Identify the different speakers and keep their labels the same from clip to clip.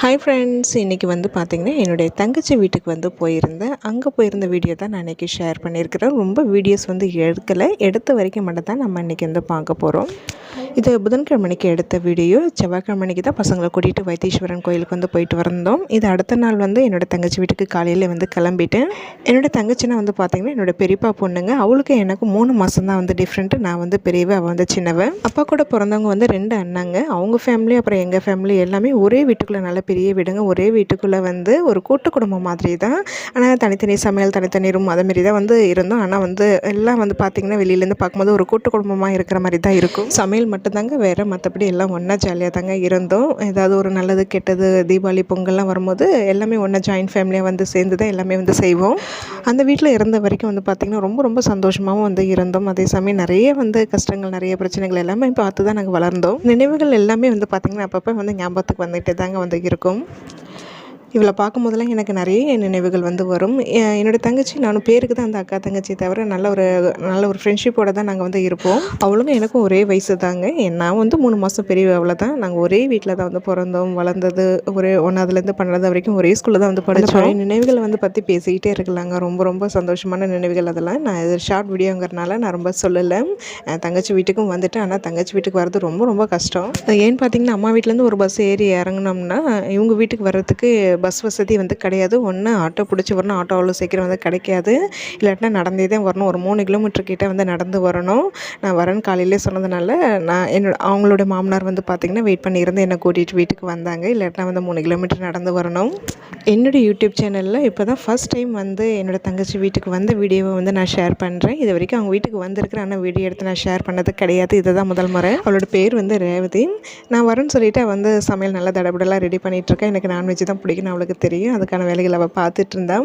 Speaker 1: Hi friends இன்றைக்கி வந்து பார்த்திங்கன்னா என்னுடைய தங்கச்சி வீட்டுக்கு வந்து போயிருந்தேன். அங்கே போயிருந்த வீடியோ தான் நான் இன்றைக்கி ஷேர் பண்ணியிருக்கிறேன். ரொம்ப வீடியோஸ் வந்து எடுக்கலை. எடுத்த வரைக்கும் மட்டும் தான் நம்ம இன்றைக்கி வந்து பார்க்க போகிறோம் இது புதன்கிழமைக்கு எடுத்த வீடியோ. செவ்வாய்க்கிழமைக்கு தான் பசங்களை கூட்டிகிட்டு வைத்தீஸ்வரன் கோயிலுக்கு வந்து போயிட்டு வந்தோம். இது அடுத்த நாள் வந்து என்னோடய தங்கச்சி வீட்டுக்கு காலையில் வந்து கிளம்பிட்டேன். என்னோடய தங்கச்சினா வந்து பார்த்திங்கன்னா என்னோடய பெரியப்பா பொண்ணுங்க. அவளுக்கு எனக்கு மூணு மாதம் தான் வந்து டிஃப்ரெண்ட்டு நான் வந்து பெரியவ அவள் வந்து சின்னவன் அப்பா கூட பிறந்தவங்க வந்து ரெண்டு அண்ணாங்க. அவங்க ஃபேமிலி அப்புறம் எங்கள் ஃபேமிலி எல்லாமே ஒரே வீட்டுக்குள்ளே நல்ல பெரிய வீடுங்க. ஒரே வீட்டுக்குள்ளே வந்து ஒரு கூட்டு குடும்பம் மாதிரி தான். ஆனால் தனித்தனி சமையல் தனித்தனி ரூம் அதை மாரி தான் வந்து இருந்தோம். ஆனால் வந்து எல்லாம் வந்து பார்த்திங்கன்னா வெளியிலேருந்து பார்க்கும்போது ஒரு கூட்டு குடும்பமாக இருக்கிற மாதிரி தான் இருக்கும். சமையல் மட்டும்தாங்க வேறு மற்றபடி எல்லாம் ஒன்றா ஜாலியாக தாங்க இருந்தோம். ஏதாவது ஒரு நல்லது கெட்டது தீபாவளி பொங்கல்லாம் வரும்போது எல்லாமே ஒன்றா ஜாயின்ட் ஃபேமிலியாக வந்து சேர்ந்து தான் எல்லாமே வந்து செய்வோம். அந்த வீட்டில் இருந்த வரைக்கும் வந்து பார்த்திங்கன்னா ரொம்ப ரொம்ப சந்தோஷமாகவும் வந்து இருந்தோம். அதே சமயம் நிறைய வந்து கஷ்டங்கள் நிறைய பிரச்சனைகள் எல்லாமே பார்த்து தான் நாங்கள் வளர்ந்தோம். நினைவுகள் எல்லாமே வந்து பார்த்திங்கன்னா அப்பப்போ வந்து ஞாபகத்துக்கு வந்துகிட்டே தாங்க வந்து இருக்கும். இவளை பார்க்கும் போதெல்லாம் எனக்கு நிறைய நினைவுகள் வந்து வரும். என்னோடய தங்கச்சி நானும் பேருக்கு தான் அந்த அக்கா தங்கச்சி தவிர நல்ல ஒரு நல்ல ஒரு ஃப்ரெண்ட்ஷிப்போடு தான் நாங்கள் வந்து இருப்போம். அவளுக்கும் எனக்கும் ஒரே வயசு தாங்க. நான் வந்து மூணு மாதம் பெரிய அவளை தான். நாங்கள் ஒரே வீட்டில் தான் வந்து பிறந்தோம் வளர்ந்தது ஒரே ஒன்றாவதுலேருந்து பன்னெண்டாவது வரைக்கும் ஒரே ஸ்கூலில் தான் வந்து படித்தோம் நினைவுகளை வந்து பற்றி பேசிக்கிட்டே இருக்கலாங்க. ரொம்ப ரொம்ப சந்தோஷமான நினைவுகள் அதெல்லாம். நான் இது ஷார்ட் வீடியோங்கிறனால நான் ரொம்ப சொல்லலை. தங்கச்சி வீட்டுக்கும் வந்துட்டு ஆனால் தங்கச்சி வீட்டுக்கு வர்றது ரொம்ப ரொம்ப கஷ்டம். ஏன்னு பார்த்தீங்கன்னா அம்மா வீட்டிலேருந்து ஒரு பஸ் ஏறி இறங்கினோம்னா இவங்க வீட்டுக்கு வர்றதுக்கு பஸ் வசதி வந்து கிடையாது. ஒன்று ஆட்டோ பிடிச்சி வரணும் ஆட்டோ அவ்வளோ சீக்கிரம் வந்து கிடைக்காது. இல்லாட்டினா நடந்தே தான் வரணும். ஒரு மூணு கிலோமீட்டர் கிட்டே வந்து நடந்து வரணும். நான் வரேன்னு காலையிலே சொன்னதுனால நான் என்னோட அவங்களோட மாமனார் வந்து பார்த்திங்கன்னா வெயிட் பண்ணியிருந்து என்னை கூட்டிகிட்டு வீட்டுக்கு வந்தாங்க. இல்லாட்டினா வந்து மூணு கிலோமீட்டர் நடந்து வரணும். என்னோடய யூடியூப் சேனலில் இப்போ தான் ஃபஸ்ட் டைம் வந்து என்னோடய தங்கச்சி வீட்டுக்கு வந்து வீடியோவை வந்து நான் ஷேர் பண்ணுறேன் இது வரைக்கும் அவங்க வீட்டுக்கு வந்திருக்கிறேன் ஆனால் வீடியோ எடுத்து நான் ஷேர் பண்ணது கிடையாது. இதை தான் முதல் முறை. அவளோட பேர் வந்து ரேவதி. நான் வரேன்னு சொல்லிவிட்டு வந்து சமையல் நல்லா தடபடலாம் ரெடி பண்ணிகிட்ருக்கேன் எனக்கு நான்வெஜ் தான் பிடிக்கும். அவளுக்கு தெரியும். அதுக்கான வேலைகள் அவள் பார்த்துட்டு இருந்தா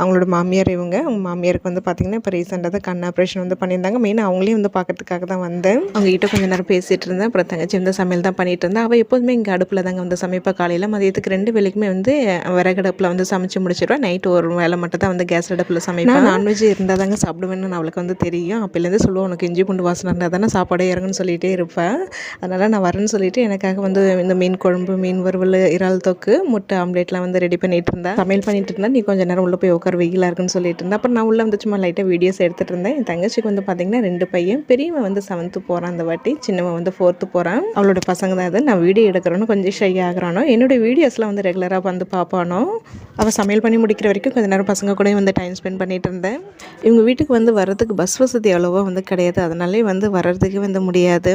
Speaker 1: அவங்களோட மாமியார் இவங்க. அவங்க மாமியாருக்கு வந்து பார்த்திங்கன்னா இப்போ ரீசெண்டாக தான் கண் ஆப்ரேஷன் வந்து பண்ணியிருந்தாங்க. மெயினாக அவங்களையும் வந்து பார்க்கறதுக்காக தான் வந்தேன். அவங்ககிட்ட கொஞ்சம் நேரம் பேசிகிட்டு இருந்தேன் அப்புறம் தங்கச்சி வந்து சமையல் தான் பண்ணிட்டு இருந்தேன் அவள் எப்போதுமே இங்கே அடுப்பில் தாங்க வந்து சமைப்பா. காலையில் மதியத்துக்கு ரெண்டு வேலைக்குமே வந்து விறகடுப்பில் வந்து சமைச்சு முடிச்சிடுவேன் நைட்டு ஒரு வேலை மட்டும் தான் வந்து கேஸ் அடுப்பில் சமைப்பேன் நான்வெஜ் இருந்தால் தாங்க சாப்பிடுவேன்னு அவளுக்கு வந்து தெரியும். அப்போலேருந்து சொல்லுவோம் உனக்கு இஞ்சி பூண்டு வாசனை இருந்தால் தானே சாப்பாடே இறங்குன்னு சொல்லிகிட்டே இருப்பேன் அதனால் நான் வரேன்னு சொல்லிட்டு எனக்காக வந்து இந்த மீன் குழம்பு மீன் வறுவல் இறால் தொக்கு முட்டை ஆம்லேட்லாம் வந்து வந்து ரெடி பண்ணிட்டு இருந்தேன் சமையல் பண்ணிட்டு இருந்தா நீ கொஞ்சம் நேரம் உள்ளே போய் உட்கார வெயிலாக இருக்குன்னு சொல்லிட்டு இருந்தேன் அப்புறம் நான் உள்ளே வந்து சும்மா லைட்டாக வீடியோஸ் எடுத்துகிட்டு இருந்தேன். என் தங்கச்சிக்கு வந்து பார்த்தீங்கன்னா ரெண்டு பையன். பெரியவன் வந்து செவன்த்து போகிறான் அந்த வாட்டி. சின்னவன் வந்து ஃபோர்த்து போகிறான் அவளோட பசங்க தான் இது. நான் வீடியோ எடுக்கிறோன்னு கொஞ்சம் ஷை ஆகிறானோ. என்னோட வீடியோஸ்லாம் வந்து ரெகுலராக வந்து பார்ப்பானோ அவள் சமையல் பண்ணி முடிக்கிற வரைக்கும் கொஞ்சம் நேரம் பசங்க கூட வந்து டைம் ஸ்பெண்ட் பண்ணிட்டு இருந்தேன். இவங்க வீட்டுக்கு வந்து வர்றதுக்கு பஸ் வசதி அவ்வளோவா வந்து கிடையாது. அதனாலே வந்து வர்றதுக்கு வந்து முடியாது.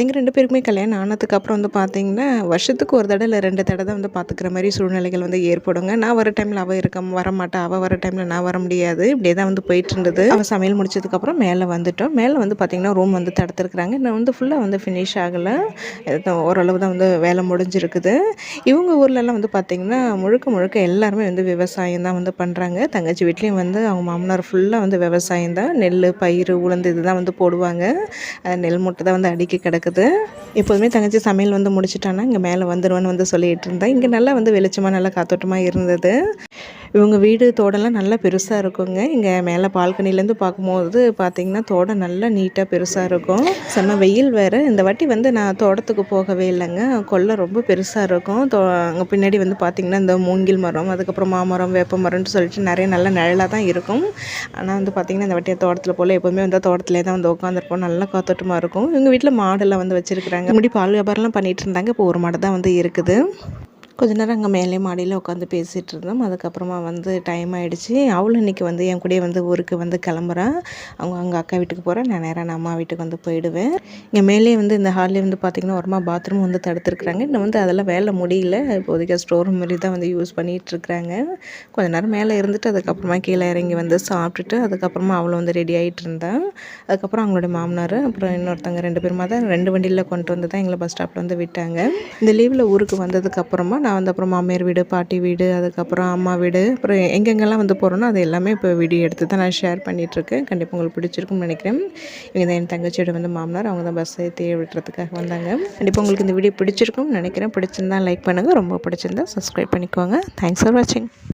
Speaker 1: எங்கள் ரெண்டு பேருக்குமே கல்யாணம் ஆனதுக்கு அப்புறம் வந்து பார்த்திங்கன்னா வருஷத்துக்கு ஒரு தடவை இல்லை ரெண்டு தடவை வந்து பார்த்துக்கிற மாதிரி சூழ்நிலைகள் வந்து ஏற்படுங்க. நான் வர டைமில் அவள் இருக்க வர மாட்டா அவள் வர டைமில் நான் வர முடியாது. இப்படியே தான் வந்து போயிட்டு இருந்தது. அவள் சமையல் முடிச்சதுக்கப்புறம் மேலே வந்துட்டோம். மேலே வந்து பார்த்திங்கன்னா ரூம் வந்து தடுத்துருக்குறாங்க. இன்னும் வந்து ஃபுல்லாக வந்து ஃபினிஷ் ஆகலை. ஓரளவு தான் வந்து வேலை முடிஞ்சிருக்குது. இவங்க ஊர்லலாம் வந்து பார்த்திங்கன்னா முழுக்க முழுக்க எல்லாருமே வந்து விவசாயம் தான் வந்து பண்ணுறாங்க தங்கச்சி வீட்லேயும் வந்து அவங்க மாமனார் ஃபுல்லாக வந்து விவசாயம் தான். நெல் பயிர் உளுந்து இதுதான் வந்து போடுவாங்க. நெல் மூட்டை தான் வந்து அடிக்கி கிடக்குது. எப்போதுமே தங்கச்சி சமையல் வந்து முடிச்சிட்டானா இங்கே மேலே வந்துடுவேன்னு வந்து சொல்லிகிட்டு இருந்தேன் இங்கே நல்லா வந்து வெளிச்சமாக நல்லா காத்தோட்டமாக இருந்தது. இவங்க வீடு தோடெல்லாம் நல்லா பெருசாக இருக்குங்க. இங்கே மேலே பால்கனிலேருந்து பார்க்கும்போது பார்த்திங்கன்னா தோடம் நல்லா நீட்டாக பெருசாக இருக்கும். செம்ம வெயில் வேறு. இந்த வாட்டி வந்து நான் தோட்டத்துக்கு போகவே இல்லைங்க. கொல்லை ரொம்ப பெருசாக இருக்கும். தோ அங்கே பின்னாடி வந்து பார்த்திங்கன்னா இந்த மூங்கில் மரம் அதுக்கப்புறம் மாமரம் வேப்ப மரம்னு சொல்லிட்டு நிறைய நல்ல நிழலாக தான் இருக்கும். ஆனால் வந்து பார்த்திங்கன்னா இந்த வாட்டி தோட்டத்தில் போல் எப்போவுமே வந்து தோட்டத்திலே தான் வந்து உட்காந்துருப்போம் நல்லா காத்தோட்டமாக இருக்கும். எங்கள் வீட்டில் மாடெல்லாம் வந்து வச்சுருக்குறாங்க. முன்னாடி பால் வியாபாரம்லாம் பண்ணிகிட்டு இருந்தாங்க. இப்போ ஒரு மாடு தான் வந்து இருக்குது. கொஞ்ச நேரம் அங்கே மேலே மாடியில் உட்காந்து பேசிகிட்டு இருந்தோம். அதுக்கப்புறமா வந்து டைம் ஆகிடுச்சி அவளும் இன்றைக்கி வந்து என் கூடயே வந்து ஊருக்கு வந்து கிளம்புறான் அவங்க அங்கே அக்கா வீட்டுக்கு போகிறேன் நான் நேராக நான் அம்மா வீட்டுக்கு வந்து போயிடுவேன். இங்கே மேலே வந்து இந்த ஹால்லே வந்து பார்த்திங்கன்னா ஒருமா பாத்ரூம் வந்து தடுத்துருக்குறாங்க. இன்னும் வந்து அதெல்லாம் வேலை முடியல. இப்போதைக்கு ஸ்டோர் ரூம் மாதிரி தான் வந்து யூஸ் பண்ணிகிட்ருக்குறாங்க கொஞ்ச நேரம் மேலே இருந்துட்டு அதுக்கப்புறமா கீழே இறங்கி வந்து சாப்பிட்டுட்டு அதுக்கப்புறமா அவளும் வந்து ரெடி ஆகிட்டு இருந்தான் அதுக்கப்புறம் அவங்களோட மாமனார் அப்புறம் இன்னொருத்தவங்க ரெண்டு பேருமா தான் ரெண்டு வண்டியில் கொண்டு வந்து தான் எங்களை பஸ் ஸ்டாப்பில் வந்து விட்டாங்க. இந்த லீவில் ஊருக்கு வந்ததுக்கப்புறமா நான் வந்து அப்புறம் மாமியார் வீடு பாட்டி வீடு அதுக்கப்புறம் அம்மா வீடு அப்புறம் எங்கெங்கெல்லாம் வந்து போகிறோன்னா அது எல்லாமே இப்போ வீடியோ எடுத்து தான் நான் ஷேர் பண்ணிகிட்ருக்கேன் கண்டிப்பாக உங்களுக்கு பிடிச்சிருக்குன்னு நினைக்கிறேன். இவங்க தான் என் தங்கச்சியோட வந்து மாமனார். அவங்க தான் பஸ்ஸை தேடி விடுறதுக்காக வந்தாங்க. கண்டிப்பாக உங்களுக்கு இந்த வீடியோ பிடிச்சிருக்கும்னு நினைக்கிறேன். பிடிச்சிருந்தா லைக் பண்ணுங்கள் ரொம்ப பிடிச்சிருந்தா சப்ஸ்கிரைப் பண்ணிக்கோங்க. தேங்க்ஸ் ஃபார் வாட்சிங்